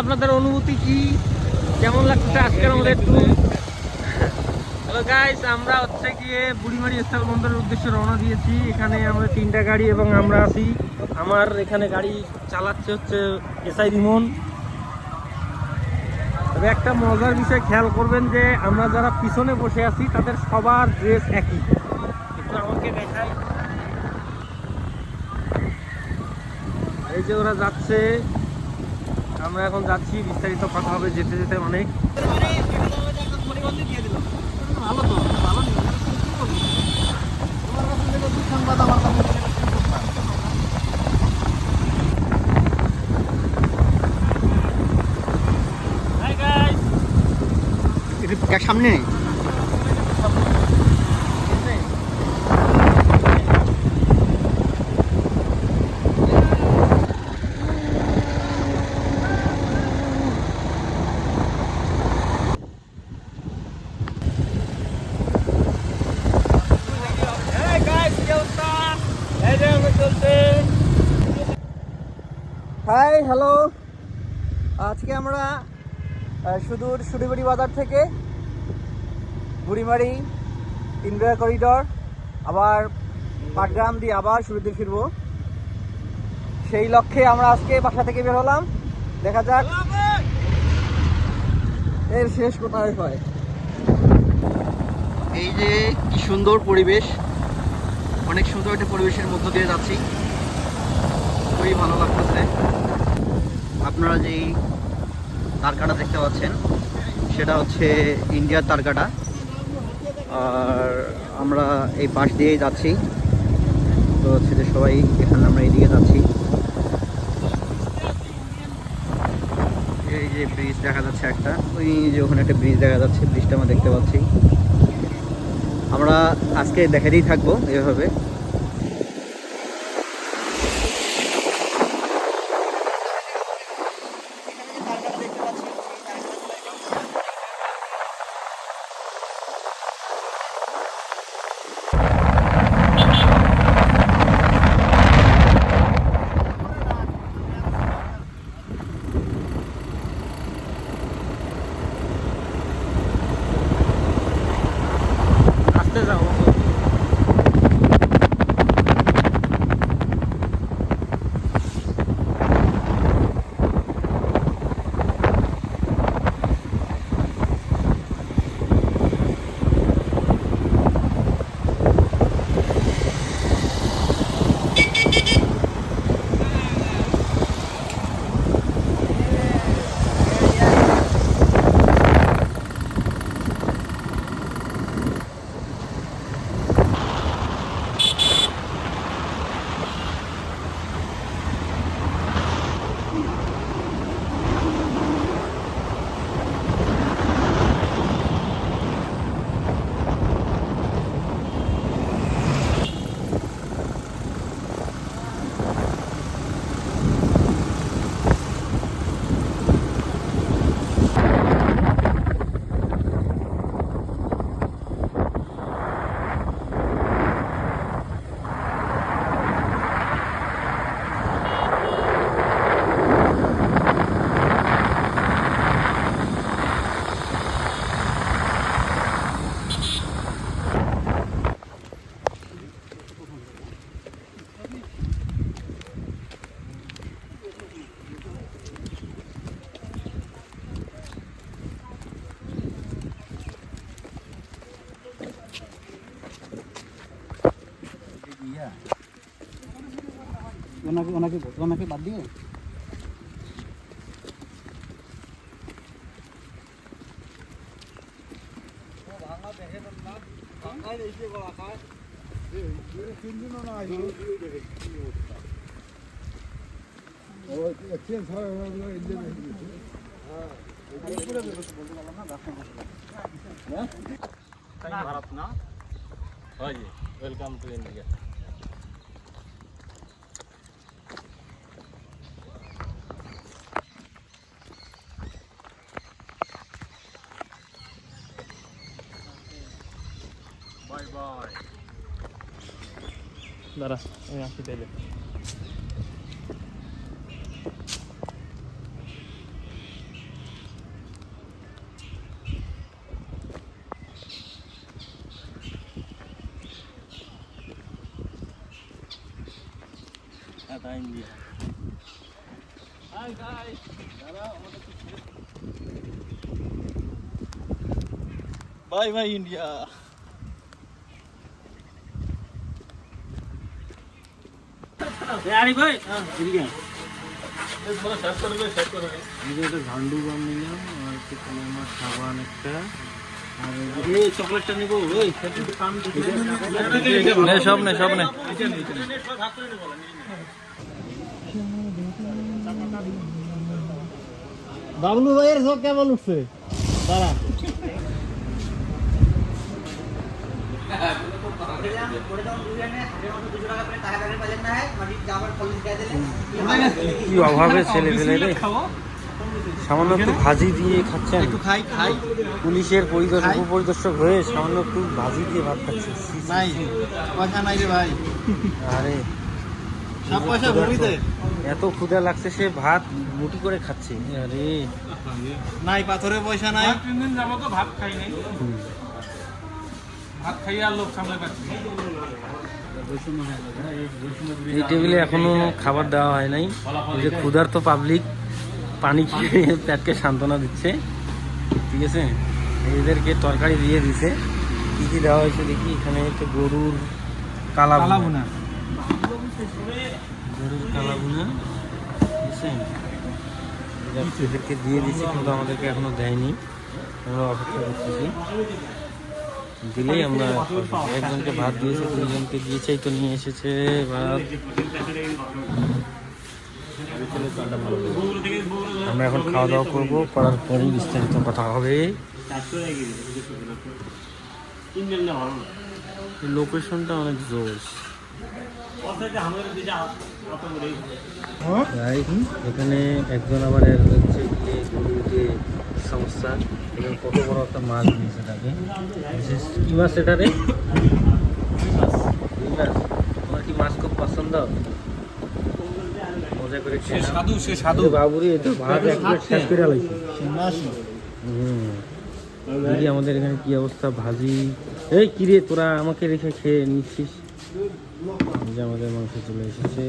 আপনাদের অনুভূতি কি? কেমন লাগছে আজকের আমাদের একটু হ্যালো গাইস আমরা হচ্ছে গিয়ে বুড়িমারি স্থল বন্দরের উদ্দেশ্যে রওনা দিয়েছি। এখানে আমাদের তিনটা গাড়ি এবং আমরা আছি। আমার এখানে গাড়ি চালাচ্ছে হচ্ছে এসআই রিমন। তবে একটা মজার বিষয় খেয়াল করবেন যে আমরা যারা পিছনে বসে আছি, তাদের সবার ড্রেস একই। একটু আমাকে দেখাই। এই যে ওরা যাচ্ছে। আমরা এখন যাচ্ছি বিস্তারিত কথা হবে যেতে যেতে অনেক। ভালো তো ভালো সংবাদ আমার সামনে? নেই Hey guys, কি অবস্থা? এই যে আমরা চলছে। হাই হ্যালো আজকে আমরা সুদূর সুরিবাড়ি বাজার থেকে বুড়িমারি ইন্ডিয়া করিডর আবার পাটগ্রাম দিয়ে আবার শুরুতে ফিরবো। সেই লক্ষ্যে আমরা আজকে বাসা থেকে বের হলাম। দেখা যাক এর শেষ কোথায় হয়। এই যে কি সুন্দর পরিবেশ, অনেক সুন্দর একটা পরিবেশের মধ্য দিয়ে যাচ্ছি। খুবই ভালো লাগতেছে। আপনারা যেই তারকাটা দেখতে পাচ্ছেন, সেটা হচ্ছে ইন্ডিয়ার তারকাটা। আর আমরা এই পাশ দিয়েই যাচ্ছি। তো হচ্ছে যে সবাই এখানে আমরা এইদিকে যাচ্ছি। এই যে ব্রিজ দেখা যাচ্ছে একটা। ওই যে ওখানে একটা ব্রিজ দেখা যাচ্ছে, ব্রিজটা আমরা দেখতে পাচ্ছি। আমরা আজকে দেখাতেই থাকব এভাবে। 知道不 ওনাকে ওনাকে ওনাকে বাদ দিয়ে? ভারত না হয় welcome to India Dara, ja, die Bälle. Hi guys! Şey bye bye India! আরে ভাই হ্যাঁ এদিকে ঝান্ডু বাম নিলাম আর একটু কালো মাছ সাবান একটা। আর এই চকলেটটা নেব ওই। নে সব নে সব নে। বাবলু ভাইয়ের সব কেমন উঠছে? দাঁড়া। কি অভাবে ছেলে ফেলে রে? সামান্য একটু ভাজি দিয়ে খাচ্ছেন। একটু খাই খাই। পুলিশের পরিদর্শক। উপপরিদর্শক হয়ে সামান্য একটু ভাজি দিয়ে ভাত খাচ্ছে ছি। পয়সা নাই রে ভাই। আরে। সব পয়সা এত ক্ষুধা লাগছে সে ভাত মুটি করে খাচ্ছে। আরে। নাই পাথরে পয়সা নাই। তিন দিন যাব তো ভাত খাই নাই। ভাত খাইয়ে লোক সামলে পাচ্ছি এই টেবিলে এখনও খাবার দেওয়া হয় নাই। যে ক্ষুধার্ত পাবলিক পানি খেয়ে পেটকে সান্ত্বনা দিচ্ছে। ঠিক আছে? এদেরকে তরকারি দিয়ে দিছে। কি কি দেওয়া হয়েছে দেখি। এখানে একটা গরুর কালা গরুর কালা বুঝছেন এদেরকে দিয়ে দিছে কিন্তু আমাদেরকে এখনও দেয়নি। আমরা অপেক্ষা করতেছি। দিলেই আমরা একজনকে ভাত দিয়েছে দুজনকে দিয়েছে তো নিয়ে এসেছে ভাত। আমরা এখন খাওয়া দাওয়া করব করার পরেই বিস্তারিত কথা হবে। লোকেশনটা অনেক জোস Right? এখানে একজন আবার হচ্ছে গিয়ে সমস্যা এখানে কত বড় একটা মাছ দিয়েছে তাকে বিশেষ কি মাছ এটা রে মাছ তোমার কি মাছ খুব পছন্দ? মজা করে। সাধু সে সাধু। বাবুরি তো ভাত এক প্লেট শেষ করে আলাইছে হুম। দিদি আমাদের এখানে কি অবস্থা? ভাজি। এই কিরে তোরা? আমাকে রেখে খেয়ে নিচ্ছিস। যে আমাদের মাংস চলে এসেছে।